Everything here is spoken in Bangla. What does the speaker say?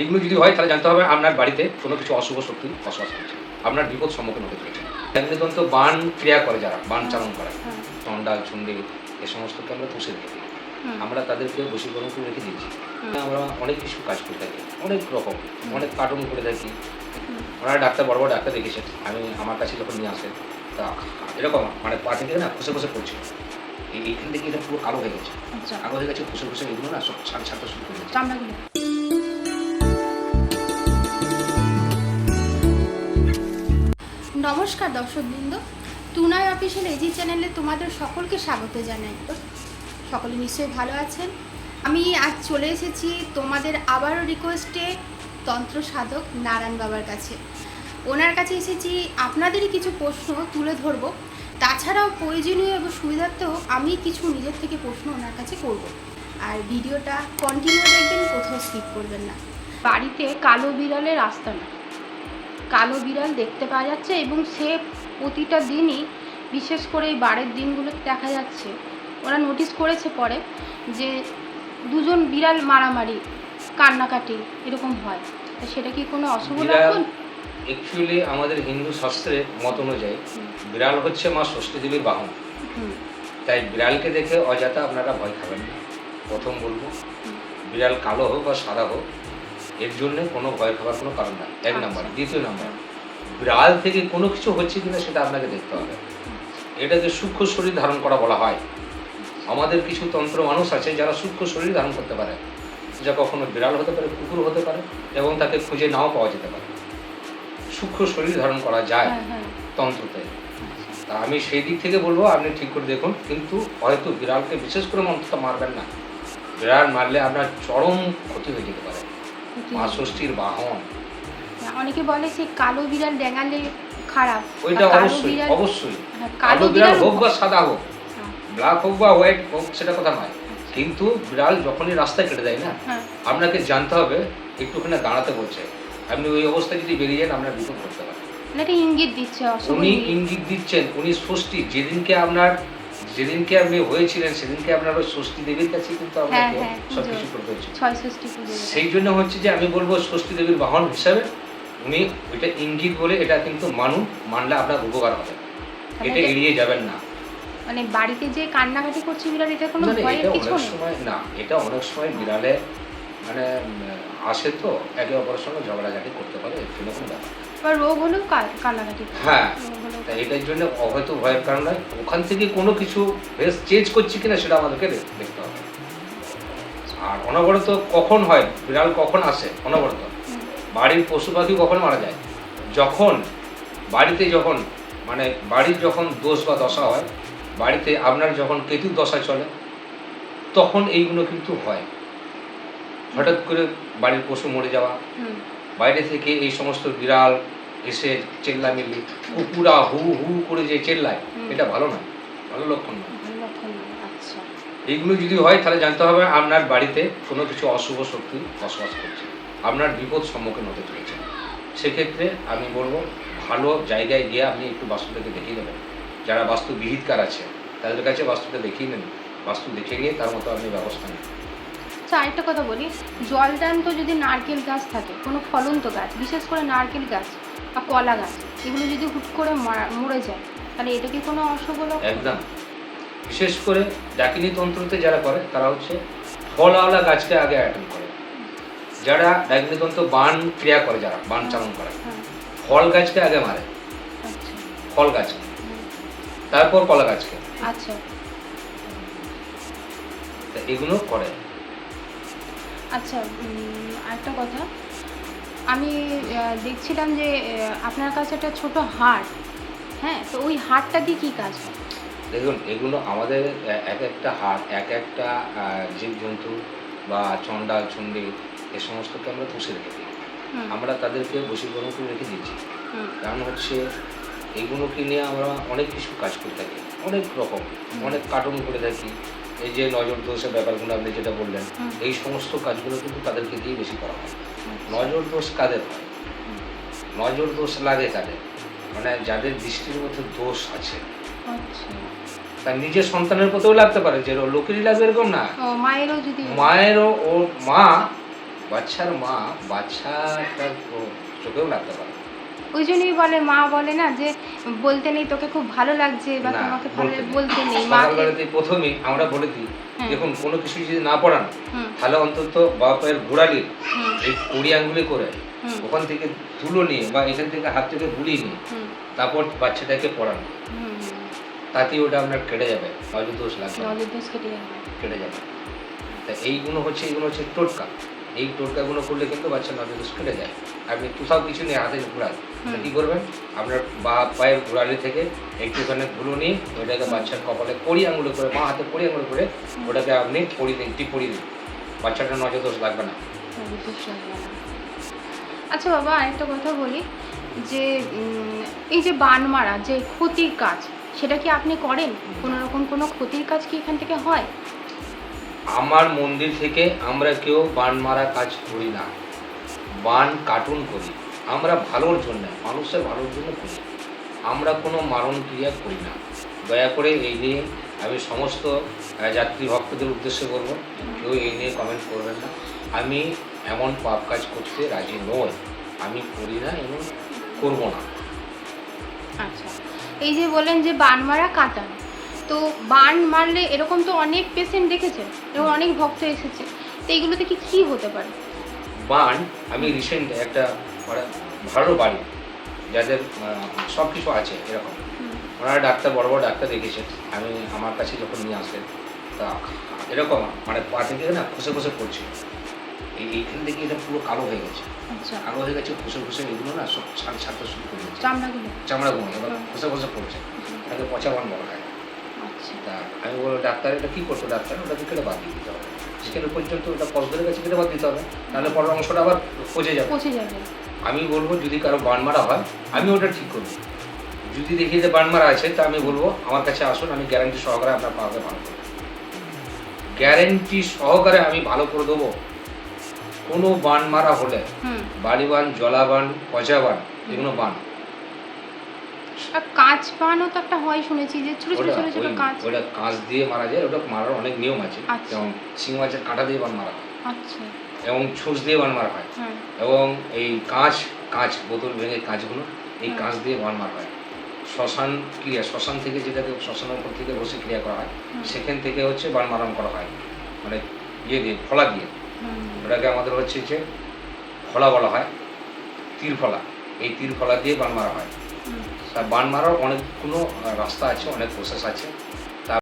এগুলো যদি হয় তাহলে জানতে হবে আপনার বাড়িতে কোনো কিছু অশুভ শক্তি বসবাস করছে। আপনার বিপদ সম্মুখীন হতে চলেছে। অগ্নিতন্ত্র বান ক্রিয়া করে যারা বান চালন করে। হ্যাঁ, চন্ডাল চন্ডী এ সমস্তকে আমরা পুষে রেখে আমরা তাদেরকে বশীকরণ করে রেখে দিয়েছি। আমরা অনেক কিছু কাজ করে থাকি অনেক রকম অনেক কার্টুন করে থাকি। ওনারা ডাক্তার বড় বড় ডাক্তার দেখেছেন আমি আমার কাছে যখন নিয়ে আসে তা এরকম মানে পা থেকে না খসে খসে পড়ছিল এইখান থেকে এটা পুরো কালো হয়ে গেছে। আচ্ছা। কালো হয়ে গেছে খসে খসে এগুলো না সব ছাড় ছাড়তে শুরু করে নমস্কার দর্শকবৃন্দ। টুনাই অফিসিয়াল এজি চ্যানেলে তোমাদের সকলকে স্বাগত জানাই। সকলে নিশ্চয়ই ভালো আছেন। আমি আজ চলে এসেছি তোমাদের আবারও রিকোয়েস্টে তন্ত্র সাধক নারায়ণ বাবার কাছে। ওনার কাছে এসেছি আপনাদেরই কিছু প্রশ্ন তুলে ধরবো। তাছাড়াও প্রয়োজনীয় এবং সুবিধার্থেও আমি কিছু নিজের থেকে প্রশ্ন ওনার কাছে করব। আর ভিডিওটা কন্টিনিউ দেখবেন, কোথাও স্কিপ করবেন না। বাড়িতে কালো বিড়ালের আস্তানা কালো বিড়াল দেখতে পাওয়া যাচ্ছে এবং সে প্রতিটা দিনই বিশেষ করে এই বারের দিনগুলোতে দেখা যাচ্ছে ওরা নোটিস করেছে পরে যে দুজন বিড়াল মারামারি কান্নাকাটি এরকম হয়। তো সেটা কি কোনো অশুভ লক্ষণ? অ্যাকচুয়ালি আমাদের হিন্দু শাস্ত্রের মত অনুযায়ী বিড়াল হচ্ছে মা ষষ্ঠী দেবীর বাহন তাই বিড়ালকে দেখে অযথা আপনারা ভয় খাবেন না। প্রথম বলব বিড়াল কালো হোক বা সাদা হোক এর জন্য কোনো ভয় খাবার কোনো কারণ নাই। এক আচ্ছা। নাম্বার। দ্বিতীয় নাম্বার বিড়াল থেকে কোনো কিছু হচ্ছে কিনা সেটা আপনাকে দেখতে হবে। এটাকে সূক্ষ্ম শরীর ধারণ করা বলা হয়। আমাদের কিছু তন্ত্র মানুষ আছে যারা সূক্ষ্ম শরীর ধারণ করতে পারে। যা কখনো বিড়াল হতে পারে কুকুর হতে পারে এবং তাকে খুঁজে নাও পাওয়া যেতে পারে। সূক্ষ্ম শরীর ধারণ করা যায় হ্যাঁ হ্যাঁ। তন্ত্রতে। তা আমি সেই দিক থেকে বলব আপনি ঠিক করে দেখুন কিন্তু হয়তো বিড়ালকে বিশেষ করে মন্ত্রটা মারবেন না। বিড়াল মারলে আপনার চরম ক্ষতি হয়ে যেতে পারে। মা ষষ্ঠীর বাহন। হ্যাঁ, অনেকে বলে সে কালো বিড়াল ডেঙালে খারাপ। ওইটা অবশ্যই অবশ্যই। হ্যাঁ, কালো বিড়াল হোক বা হ্যাঁ, সাদা হোক ব্ল্যাক হোক বা হোয়াইট হোক সেটা কথা নয়। কিন্তু বিড়াল যখনই রাস্তায় কেটে দেয় না হ্যাঁ। আপনাকে জানতে হবে একটুখানি দাঁড়াতে বলছে। আপনি ওই অবস্থায় যদি বেরিয়ে যান আপনার বিপদ করতে পারে। মানে ইঙ্গিত দিচ্ছে উনি। ইঙ্গিত দিচ্ছেন উনি ষষ্ঠী যেদিনকে আপনার যেদিনকে আপনি হয়েছিলেন সেদিনকে আপনার ওই ষষ্ঠী দেবীর কাছে কিন্তু আপনাকে হ্যাঁ, সব পুজো। কিছু করতে। সেই জন্য হচ্ছে যে আমি বলব ষষ্ঠী দেবীর বাহন হিসাবে উনি ওইটা ইঙ্গিত বলে এটা কিন্তু মানুন মানলে আপনার উপকার হবে এটা এটা- এড়িয়ে যাবেন না মানে বাড়িতে যে কান্নাকাটি করছে বিড়াল এটা কোনো ভয়ের কিছু সময় না এটা অনেক সময় বিড়ালে মানে আসে তো একে অপরের সঙ্গে ঝগড়াঝাটি করতে পারে এর জন্য কোনো ব্যাপার না। বা রোগ হলেও কান্নাকাটি। হ্যাঁ তা এটার জন্য হয়তো ভয়ের কারণ নয়। ওখান থেকে কোনো কিছু বেশ চেঞ্জ করছে কিনা সেটা আমাদেরকে দেখতে হবে। আর অনবরত কখন হয় বিড়াল কখন আসে অনবরত। বাড়ির পশু পাখি কখন মারা যায়? যখন বাড়িতে যখন মানে বাড়ির যখন দোষ বা দশা হয় বাড়িতে আপনার যখন কেতুর দশা চলে তখন এইগুলো কিন্তু হয়। হঠাৎ করে বাড়ির পশু মরে যাওয়া। বাইরে থেকে এই সমস্ত বিড়াল এসে চেল্লামিল্লি কুকুরা হু হু করে যে চেল্লায় এটা ভালো না ভালো লক্ষণ না। আচ্ছা। এইগুলো যদি হয় তাহলে জানতে হবে আপনার বাড়িতে কোনো কিছু অশুভ শক্তি বসবাস করছে আপনার বিপদ সম্মুখীন হতে চলেছে। সেক্ষেত্রে আমি বলব ভালো জায়গায় গিয়ে আপনি একটু বাস্তুটাকে দেখিয়ে নেবেন যারা বাস্তু বিহিতকার আছে তাদের কাছে বাস্তুটা দেখিয়ে নেন বাস্তু দেখে নিয়ে তার মতো আপনি ব্যবস্থা নেন আচ্ছা আরেকটা কথা বলি। জলদান্ত যদি নারকেল গাছ থাকে কোনো ফলন্ত গাছ বিশেষ করে নারকেল গাছ বা কলা গাছ এগুলো যদি হুট করে মরে যায় তাহলে এটা কি কোনো অশুভ একদম। বিশেষ করে ডাকিনী তন্ত্রতে যারা করে তারা হচ্ছে ফলওয়ালা গাছকে আগে অ্যাটেন্ড করে। যারা ডাকিনী তন্ত্র বান ক্রিয়া করে যারা বান চালন করে হ্যাঁ। ফল গাছকে আগে মারে। আচ্ছা। ফল গাছকে। তারপর কলা গাছকে। আচ্ছা। তা এগুলো করে। আচ্ছা আরেকটা কথা। আমি দেখছিলাম যে আপনার কাছে একটা ছোট হাট। হ্যাঁ তো ওই হাটটা দিয়ে কী কাজ হয়? দেখুন এগুলো আমাদের এক একটা হাট এক একটা জীবজন্তু বা চণ্ডাল চণ্ডী এ সমস্তকে আমরা পুষে রেখে দিই। আমরা তাদেরকে বশীকরণ করে রেখে দিচ্ছি কারণ হচ্ছে এইগুলোকে নিয়ে আমরা অনেক কিছু কাজ করে থাকি। অনেক রকম অনেক কার্টুন করে থাকি। এই যে নজর দোষের ব্যাপারগুলো আপনি যেটা বললেন এই সমস্ত কাজগুলো কিন্তু তাদেরকে দিয়ে বেশি করা হয়। আচ্ছা, নজর দোষ কাদের হয়? নজর দোষ লাগে কাদের? মানে যাদের দৃষ্টির মধ্যে দোষ আছে। আচ্ছা। তার নিজের সন্তানের প্রতিও লাগতে পারে যে লোকেরই লাগবে এরকম না। ও মায়েরও যদি মায়েরও ওর মা বাচ্চার মা বাচ্চাটার ও- চোখেও লাগতে পারে। ওই জন্যই বলে মা বলে না যে বলতে নেই তোকে খুব ভালো লাগছে বা তোমাকে ভালো বলতে নেই। মাকে সকালবেলাতে আমরা বলে দিই। দেখুন কোনো কিছু যদি না পড়ান তাহলে অন্তত বাপের গোড়ালির হুম। এই কুড়ি আঙ্গুলি করে ওখান থেকে তুলো নিয়ে বা এখান থেকে হাত থেকে বুলিয়ে নিয়ে তারপর বাচ্চাটাকে পড়ান। তাতেই ওটা আপনার কেটে যাবে নজর দোষ লাগবে কেটে যাবে। কেটে যাবে। তা এইগুলো হচ্ছে এইগুলো হচ্ছে টোটকা। এই টোটকাগুলো করলে কিন্তু বাচ্চার নজর দোষ কেটে যায়। আপনি কোথাও কিছু নেই হাতে হুম। কী করবেন? আপনার বা পায়ের ঘোরালি থেকে একটুখানি ধুলো নিয়ে ওইটাকে বাচ্চার কপালে কড়ি আঙুলে করে মা হাতে কড়ি আঙুলে করে ওটাকে আপনি পড়ি দিন টিপ পড়ি দিন। বাচ্চাটার নজর দোষ লাগবে না। নজর দোষ লাগবে না। আচ্ছা বাবা আরেকটা কথা বলি যে এই যে বান মারা যে ক্ষতির কাজ সেটা কি আপনি করেন? কোনো রকম কোনো ক্ষতির কাজ কি এখান থেকে হয়? আমার মন্দির থেকে আমরা কেউ বান মারা কাজ করি না। বান কার্টুন করি। আমরা ভালোর জন্য, মানুষের ভালোর জন্য করি। আমরা কোনো মারণ ক্রিয়া করি না। দয়া করে এই নিয়ে আমি সমস্ত যাত্রী ভক্তদের উদ্দেশ্যে করব কেউ এই নিয়ে কমেন্ট করবেন না। আমি এমন পাপ কাজ করতে রাজি নই। আমি করি না এবং করব না। আচ্ছা এই যে বলেন যে বান মারা কাটান তো বান মারলে এরকম তো অনেক পেশেন্ট দেখেছেন এবং অনেক ভক্ত এসেছে। তো এইগুলোতে কি কী হতে পারে? বান আমি রিসেন্ট একটা মানে ভালো বাড়ি যাদের সব কিছু আছে এরকম। ওনারা ডাক্তার বড় বড় ডাক্তার দেখেছেন আমি আমার কাছে যখন নিয়ে আসলেন তা এরকম মানে পা থেকে না খসে খসে পড়ছিল এই এইখান থেকে এটা পুরো কালো হয়ে গেছে। আচ্ছা। কালো হয়ে গেছে খসে খসে এগুলো না সব ছাড় ছাড়তে শুরু করে দিয়েছে। চামড়া গুঁড়ো এবার। খসে খসে পড়ছে তাকে পচা বান বলা হয় তা আমি বলব ডাক্তার এটা কী করতো ডাক্তার ওটাকে কেটে বাদ দিয়ে দিতে হবে। সেখানে পর্যন্ত ওটা গেছে দিতে হবে। নাহলে পরের অংশটা আবার পচে যাবে। পচে যাবে। আমি বলব যদি কারও বান মারা হয় আমি ওটা ঠিক করব। যদি দেখি যে বান মারা আছে তা আমি বলব আমার কাছে আসুন আমি গ্যারান্টি সহকারে আপনার ভালো করব গ্যারেন্টি সহকারে আমি ভালো করে দেবো। কোনো বান মারা হলে বাড়ি বান জলা বান পচা বান এগুলো বান। আর কাঁচ বানও তো একটা হয় শুনেছি যে ছোট ছোট ছোট ছোট কাঁচ ওটা কাঁচ দিয়ে মারা যায় ওটা মারার অনেক নিয়ম আছে। আচ্ছা। যেমন শিং মাছের কাঁটা দিয়ে বান মারা হয়। আচ্ছা। এবং ছুঁচ দিয়ে বান মারা হয়। হ্যাঁ। এবং এই কাঁচ কাঁচ বোতল ভেঙে কাঁচগুলো এই কাঁচ দিয়ে বান মারা হয়। শ্মশান ক্রিয়া শ্মশান থেকে যেটাকে শ্মশানের উপর থেকে বসে ক্রিয়া করা হয় সেখান থেকে হচ্ছে বান মারণ করা হয়। মানে ইয়ে দিয়ে ফলা দিয়ে। ওটাকে আমাদের হচ্ছে যে ফলা বলা হয় তীর ফলা এই তীর ফলা দিয়ে বান মারা হয়। বান মারার অনেকগুলো রাস্তা আছে অনেক প্রসেস আছে।